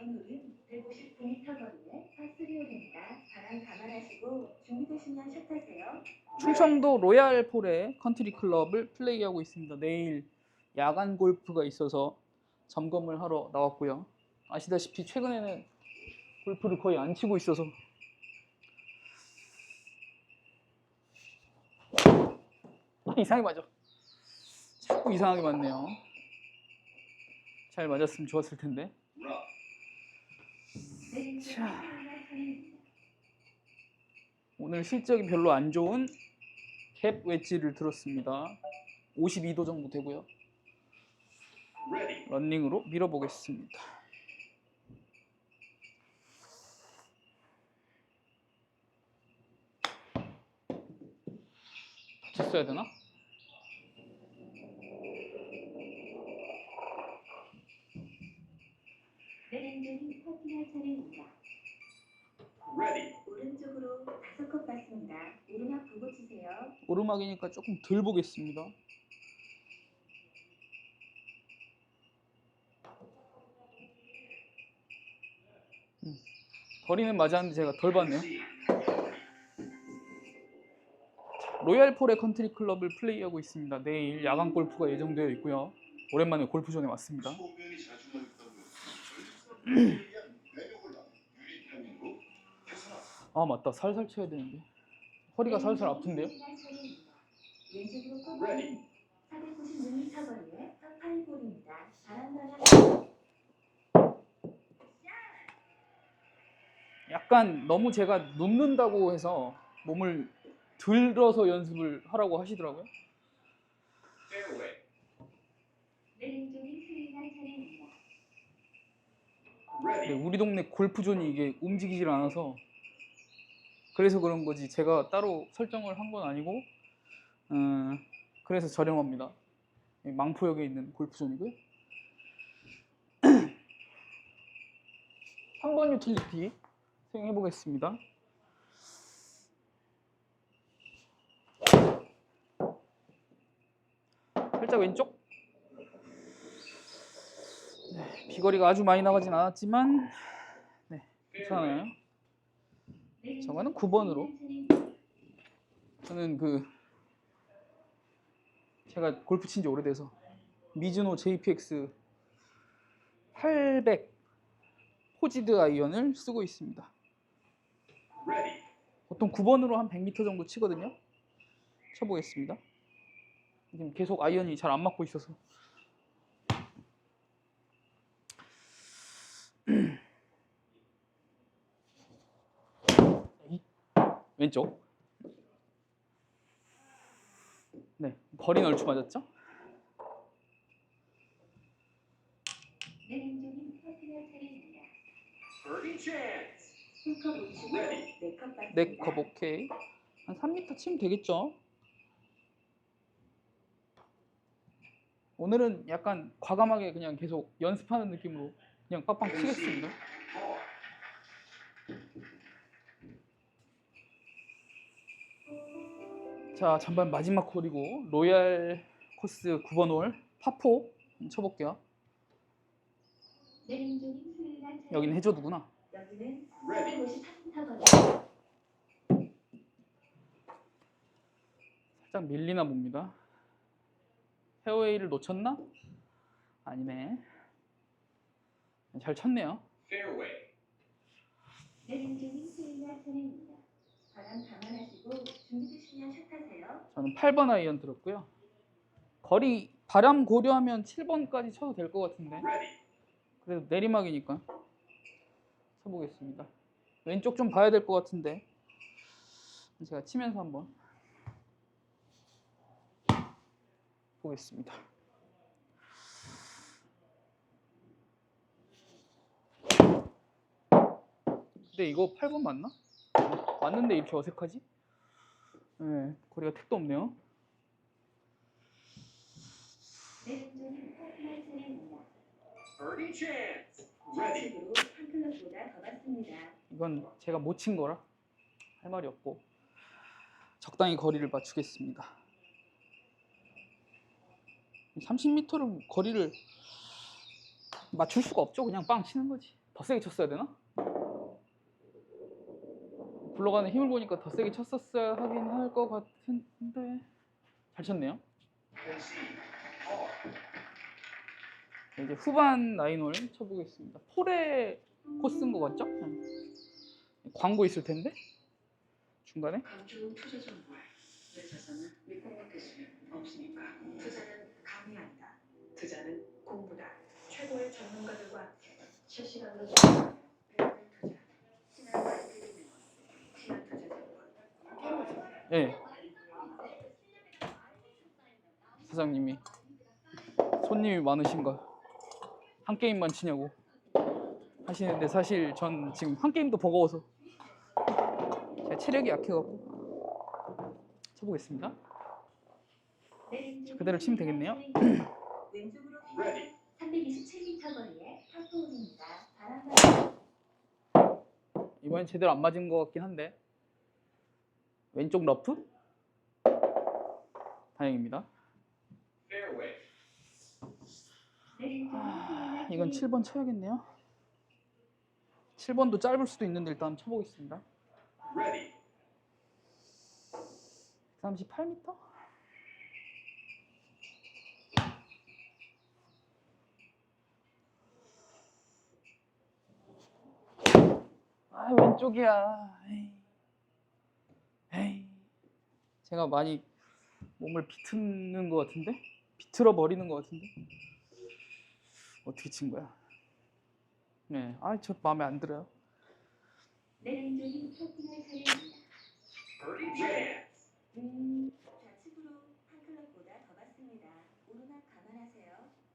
이번 홀은 159m 거리에 파3홀입니다. 바람 감안하시고 준비되시면 샷하세요. 충청도 로얄 폴의 컨트리 클럽을 플레이하고 있습니다. 내일 야간 골프가 있어서 점검을 하러 나왔고요. 아시다시피 최근에는 골프를 거의 안 치고 있어서 아, 이상하게 맞아. 자꾸 이상하게 맞네요. 잘 맞았으면 좋았을 텐데. 자. 오늘 실적이 별로 안 좋은 캡 웨지를 들었습니다. 52도 정도 되고요. 런닝으로 밀어보겠습니다. 써야 되나? 퍼팅할 차례입니다. 오른쪽으로 다섯 컵 받습니다. 오르막 보고 치세요. 오르막이니까 조금 덜 보겠습니다. 음, 거리는 맞았는데 제가 덜 봤네요. 로얄 폴의 컨트리 클럽을 플레이하고 있습니다. 내일 야간 골프가 예정되어 있고요. 오랜만에 골프존에 왔습니다. 아 맞다 살살 쳐야 되는데 허리가 살살 아픈데요? 왼쪽으로 Ready. 컵 496m 거리에 파5홀입니다. 바람 방향 약간 너무 제가 눕는다고 해서 몸을 들어서 연습을 하라고 하시더라고요. Ready. 우리 동네 골프존이 이게 움직이질 않아서 그래서 그런 거지 제가 따로 설정을 한 건 아니고 음, 그래서 저렴합니다. 이 망포역에 있는 골프존이고요. 3번 유틸리티 사용해 보겠습니다. 살짝 왼쪽. 네, 비거리가 아주 많이 나가진 않았지만 네, 괜찮아요. 저거는 9번으로. 저는 그 제가 골프 친 지 오래돼서 미즈노 JPX 800 포지드 아이언을 쓰고 있습니다. 보통 9번으로 한 100m 정도 치거든요. 쳐보겠습니다. 지금 계속 아이언이 잘 안 맞고 있어서. 왼쪽. 네, 거리 얼추 맞았죠? 네컵 오케이. 한 3m 치면 되겠죠? 오늘은 약간 과감하게 그냥 계속 연습하는 느낌으로 그냥 빡빡 치겠습니다. 자, 전반 마지막 홀이고 로얄 코스 9번 홀 파포 쳐볼게요. 여기는 해저드구나. 여기는 Ready. 453m 거리. 살짝 밀리나 봅니다. 페어웨이를 놓쳤나? 아니네. 잘 쳤네요. 차례입니다. 바람 감안하시고 준비되시면 샷 하세요. 저는 8번 아이언 들었고요. 거리 바람 고려하면 7번까지 쳐도 될 것 같은데. 그래도 내리막이니까 쳐보겠습니다. 왼쪽 좀 봐야 될 것 같은데 제가 치면서 한번 보겠습니다. 근데 이거 8번 맞나? 맞는데 이렇게 어색하지? 네, 거리가 택도 없네요. 이건 제가 못 친 거라 할 말이 없고 적당히 거리를 맞추겠습니다. 30m를 거리를 맞출 수가 없죠. 그냥 빵 치는 거지. 더 세게 쳤어야 되나? 굴러가는 힘을 보니까 더 세게 쳤었어야 하긴 할 것 같은데 잘 쳤네요. 자, 이제 후반 라인홀 쳐보겠습니다. 코스인 것 같죠? 네. 광고 있을 텐데 중간에 강조 투자 정보에 내 자산을 믿고 수는 없으니까 투자는 감이 아니다. 투자는 공부다. 최고의 전문가들과 함께 실시간으로 진행하는 배우는 투자. 신한과 엔트리메너스, 신한투자증권. 예 사장님이 손님이 많으신가 한 게임만 치냐고 하시는데 사실 전 지금 한 게임도 버거워서 제가 체력이 약해갖고 쳐보겠습니다. 그대로 치면 되겠네요. 왼쪽으로 Ready. 327m 거리의 파포홀입니다. 바람 이번엔 제대로 안 맞은 것 같긴 한데 왼쪽 러프 다행입니다. Fairway. 아, 이건 7번 쳐야겠네요. 7번도 짧을 수도 있는데 일단 쳐보겠습니다. Ready. 138m? 아 왼쪽이야. 에이. 제가 많이 몸을 비트는 것 같은데? 비틀어 버리는 것 같은데? 어떻게 친 거야? 네, 아저 마음에 안 들어요.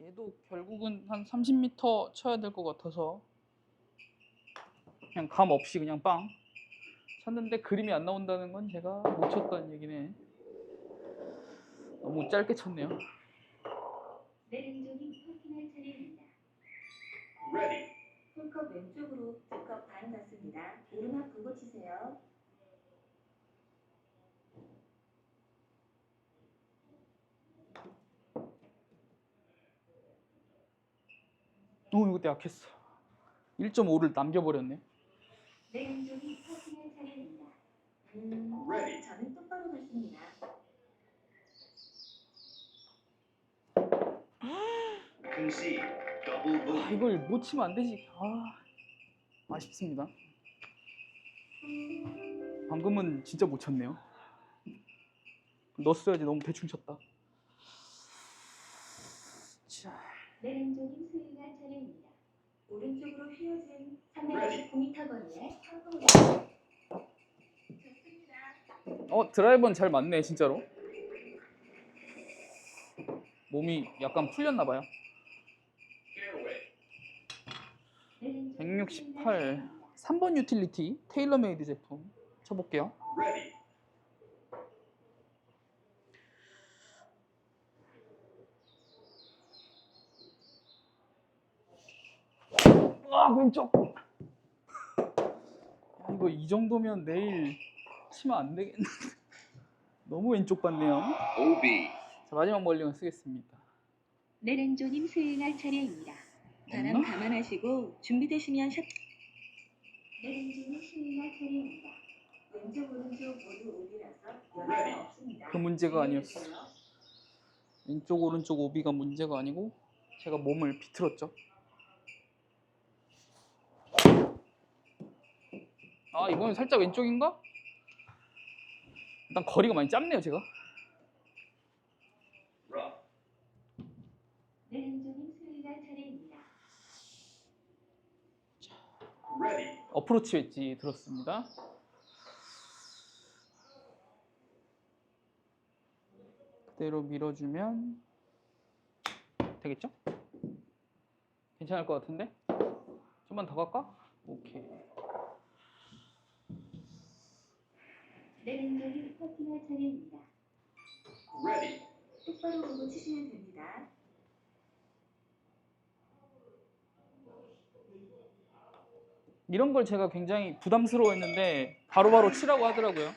얘도 결국은 한 30m 쳐야 될 것 같아서 그냥 감 없이 그냥 빵 쳤는데 그림이 안 나온다는 건 제가 못 쳤다는 얘기네. 너무 짧게 쳤네요. 내린적인 토핑할 차례입니다. Ready. 홀컵 왼쪽으로 두컵 반 갔습니다. 오르막 보고 치세요. 오 이것도 약했어. 1.5를 남겨버렸네. 차례입니다. 음, Ready. 저는 똑바로 갔습니다. Concede. Double 아, bogey. 이걸 못 치면 안 되지. 아 아쉽습니다. 방금은 진짜 못 쳤네요. 넣었어야지 너무 대충 쳤다. 자. 내린적인 스윙할 차례입니다. 오른쪽으로 휘어진 Ready. 329m 거리의 파포홀입니다. 좋습니다. 어 드라이버는 잘 맞네 진짜로 몸이 약간 풀렸나 봐요 Fairway. 내린적인 168 스윙할 차례입니다. 3번 유틸리티 테일러메이드 제품 쳐볼게요. 아 왼쪽 야, 이거 이 정도면 내일 치면 안 되겠는데 너무 왼쪽 봤네요 OB. 자 마지막 멀리건 쓰겠습니다 내렌조님 스윙할 차례입니다. 바람 없나? 감안하시고 준비되시면 샷. 내렌조님 스윙할 차례입니다. 왼쪽 오른쪽 모두 오비라서. 연락 없습니다. 그 문제가 아니었어. 왼쪽 오른쪽 오비가 문제가 아니고 제가 몸을 비틀었죠 아 이거는 살짝 왼쪽인가? 일단 거리가 많이 짧네요 제가 차례입니다. Ready. 어프로치 웨지 들었습니다. 그대로 밀어주면 되겠죠? 괜찮을 것 같은데? 좀만 더 갈까? 오케이. 내렌조님 퍼팅할 차례입니다. Ready. 똑바로 보고 치시면 됩니다. 이런 걸 제가 굉장히 부담스러워했는데 바로바로 치라고 하더라고요.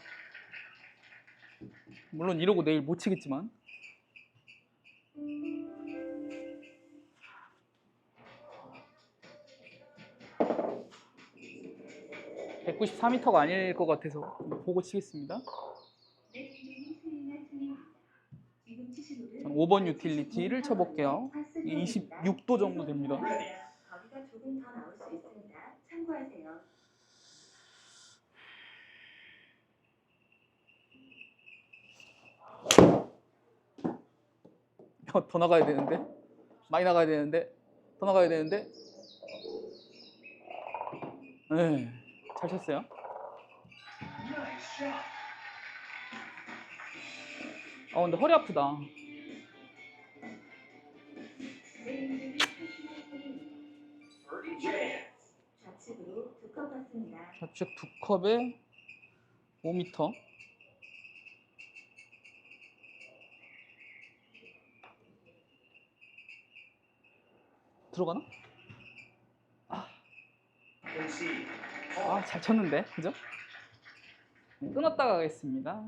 물론 이러고 내일 못 치겠지만 194m가 아닐 것 같아서 보고 치겠습니다. 저는 5번 유틸리티를 쳐볼게요. 26도 정도 됩니다. 더 나가야 되는데 많이 나가야 되는데 더 나가야 되는데 네 잘 쳤어요? 아 근데 허리 아프다. 두 컵. 좌측 두 컵에 5m 들어가나? 아 잘 쳤는데 그죠? 끊었다 가겠습니다